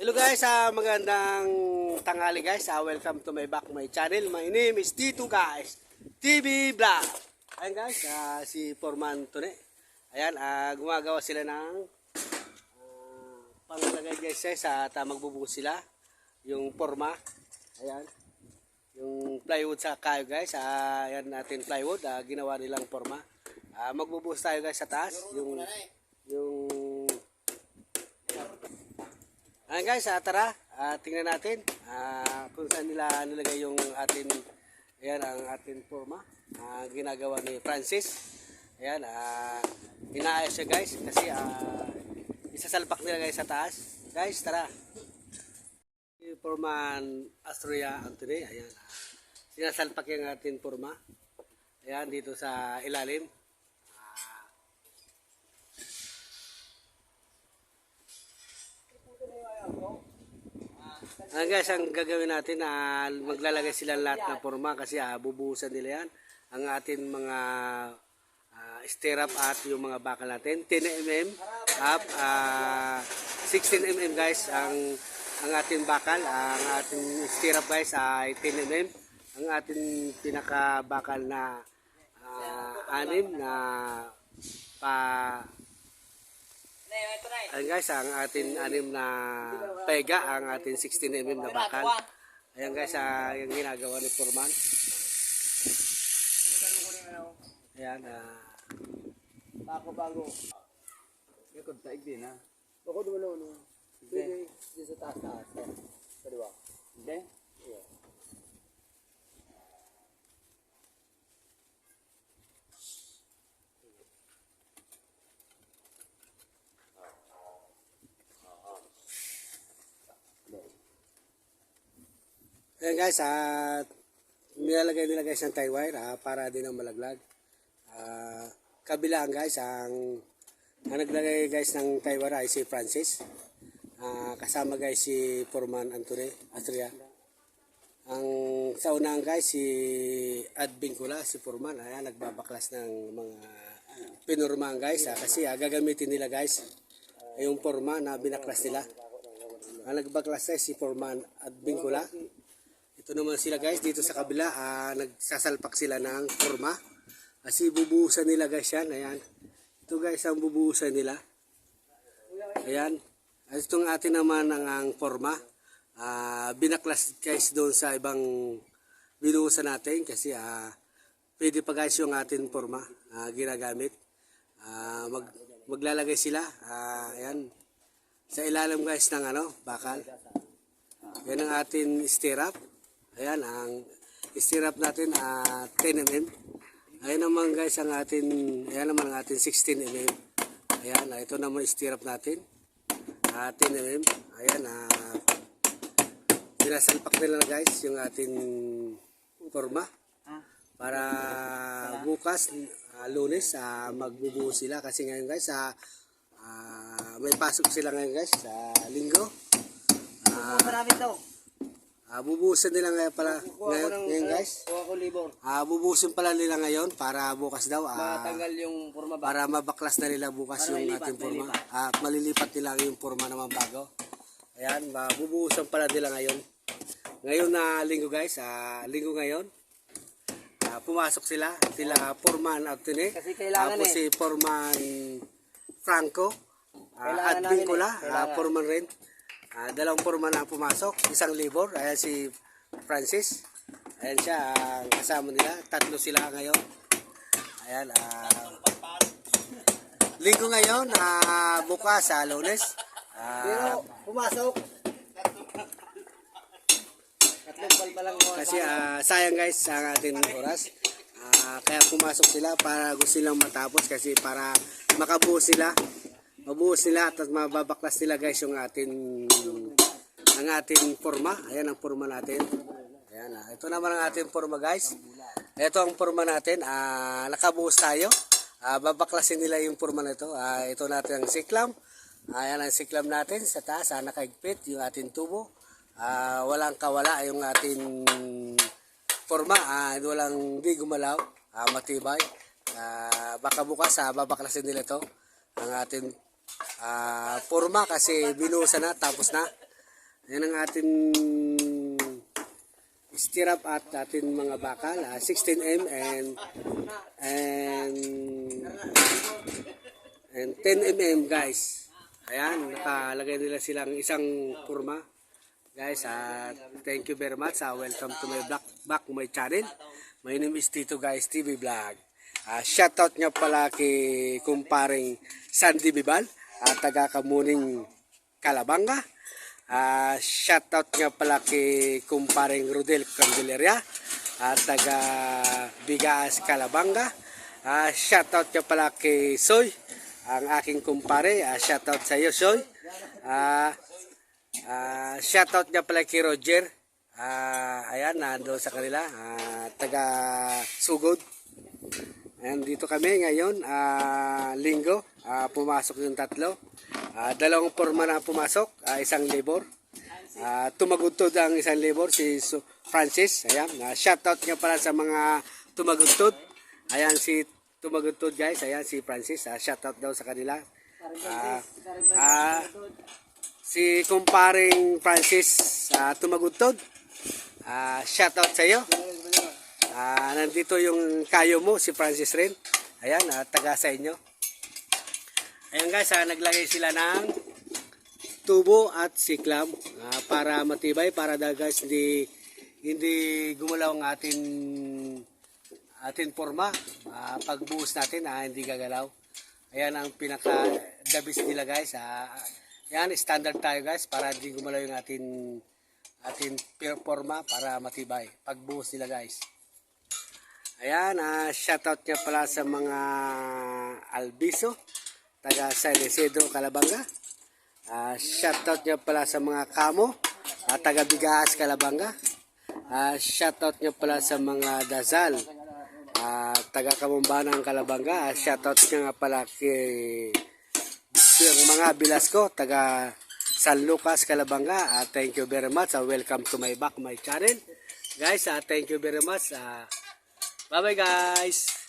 Hello guys, ah, magandang tanghali guys. Ah, welcome to my back my channel. My name is Tito guys. TV Vlog. Ayan guys, ah, si Forman Tune. Ayan, ah, gumagawa sila ng ah, panglagay guys eh, sa at ah, magbubuhos sila. Yung forma. Ayan. Yung plywood sa kayo guys. Ah, ayan natin plywood. Ah, ginawa nilang forma. Ah, magbubuhos tayo guys sa taas. Yung yung Ayan guys, ah, tara, ah, tingnan natin ah, kung saan nila nilagay yung atin, ayan ang atin forma, ah, ginagawa ni Francis. Ayan, ah, inaayos siya guys kasi ah, isasalpak nila guys sa taas. Guys, tara. Forman Astria Anthony, ayan. sinasalpak yung atin forma. Ayan, dito sa ilalim. Ah guys, ang gagawin natin na maglalagay sila lahat ng forma kasi ah, bubuhusan nila yan. Ang atin mga ah, stirrup at yung mga bakal natin. 10 mm up, ah, 16 mm guys ang ang ating bakal. Ang ating stirrup guys ay 10 mm. Ang ating pinaka bakal na ah, anim na pa Ayan guys, ang atin anim na pega, ang atin 16mm na bakal. Ayan guys, ah, yung ginagawa ni Forman. Ayan, ah, Bago bago. Ikot taig din ha. Bako dulo no. Pwede di sa taas taas. Pwede ba? Hindi? ayan guys, at nilalagay nila guys ng tie wire ah, para din ang malaglag. Ah, kabilaan guys, ang, ang naglagay guys ng tie wire ay si Francis. Ah, kasama guys si Forman Antone Astria. Ang sa unahan guys si Ad Bincula, si Forman, ayan nagbabaklas ng mga pinurmahan guys ah, kasi ah, gagamitin nila guys yung forma na binaklas nila. Ang nagbaklas guys si Forman Ad Bincula. Ito naman sila guys dito sa kabila ah, nagsasalpak sila ng forma. Kasi bubuhusan nila guys yan. Ayan. Ito guys ang bubuhusan nila. Ayan. At itong atin naman ang, ang forma. Ah, binaklas guys doon sa ibang binuhusan natin kasi ah, pwede pa guys yung atin forma ah, ginagamit. Ah, mag, maglalagay sila. Ah, ayan. Sa ilalim guys ng ano, bakal. Yan ang atin stirrup. Ayan, ang stirrup natin ah 10 mm. Ayan naman guys ang atin, ayan naman ang atin 16 mm. Ayan, ah, ito naman stirrup natin. Ah 10 mm. Ayan, ah sinasalpak nila guys yung ating forma. Para bukas, ah, lunes, ah, magbubuo sila. Kasi ngayon guys, ah, ah, may pasok sila ngayon guys sa linggo. Ah, Marami daw. Ah, bubuhusan nila ngayon pala ngayon, ng ngayon ano, guys. Kuha ko libor. Ah, bubuhusan pala nila ngayon para bukas daw ah, Matanggal yung forma ba? para mabaklas na nila bukas Para yung ating forma. mailipat. At malilipat nila yung forma naman bago. Ayan, ah, bubuhusan pala nila ngayon. Ngayon na linggo guys, ah, linggo ngayon. Ah, pumasok sila, sila Forman Altine. Kasi kailangan Tapos eh. si Forman Franco. Kailangan at namin Bincola, eh, kailangan. Forman rin. Ah, dalawang Forman na pumasok, isang libor. Ayan si Francis. Ayan siya, ang kasama nila. Tatlo sila ngayon. Ayan, ah... linggo ngayon, ah, bukas sa lunes. Ah, Pero pumasok. Tatlong kasi ah, sayang guys ang ating oras. Ah, kaya pumasok sila para gusto silang matapos kasi para makabuo sila. Mabuhos nila at mababaklas nila guys yung ating ang ating forma. Ayan ang forma natin. Ayan ah. Ito naman ang ating forma guys. Ito ang forma natin. Ah, nakabuhos tayo. Ah, babaklasin nila yung forma na ito. Ah, ito natin ang siklam. Ayan ang siklam natin sa taas. Ah, nakaigpit yung ating tubo. Ah, walang kawala yung ating forma. Ah, walang di gumalaw. Ah, matibay. Ah, baka bukas ah, babaklasin nila ito. Ang ating ah, forma kasi binuhusan na tapos na. Yan ang ating stirrup at ating mga bakal. ah, 16M and and and 10mm guys. Ayan, nakalagay nila silang isang kurma. Guys, ah, thank you very much. Ah, welcome to my black back my channel. My name is Tito Guys TV Vlog. Ah, shoutout nga pala kay kumparing Sandy Bibal at taga Kamuning Kalabanga. Ah, shoutout nga pala kay kumparing Rodel Candelaria at taga Bigas Kalabanga. Ah, shoutout nga pala kay Soy, ang aking kumpare. Ah, shoutout sa iyo, Soy. Ah, Ah, shoutout nga pala kay Roger. Ah, ayan, nando sa kanila. Ah, taga Sugod. Ayan, dito kami ngayon. Ah, linggo. Ah, pumasok yung tatlo. Ah, dalawang forma na pumasok. Ah, isang labor. Ah, tumagutod ang isang labor, si Francis. Ayan, ah, shoutout nga pala sa mga tumagutod. Ayan, si tumagutod guys. Ayan, si Francis. Ah, shoutout daw sa kanila. Ah, ah, si kumparing Francis uh, Tumagutod. Ah, shout out sa iyo. Ah, nandito yung kayo mo, si Francis rin. Ayan, ah, taga sa inyo. Ayan guys, ah, naglagay sila ng tubo at siklam ah, para matibay, para daw guys hindi hindi gumalaw ang ating ating forma. Ah, pagbuhos natin, ah, hindi gagalaw. Ayan ang pinaka dabis nila guys. Ah, yan, standard tayo guys para hindi gumalaw yung ating ating forma para matibay. Pagbuhos nila guys. Ayan, ah, shoutout nga pala sa mga Albiso, taga San Isidro, Calabanga. Ah, shoutout nga pala sa mga Kamo, ah, taga Bigas, Calabanga. Ah, shoutout nga pala sa mga Dazal, ah, taga Kamumbanang, Calabanga. Ah, shoutout nga pala kay yung mga Bilasco, taga San Lucas, Calabanga. Ah, thank you very much. Ah, welcome to my back, my channel. Guys, ah, thank you very much. Ah, bye-bye guys.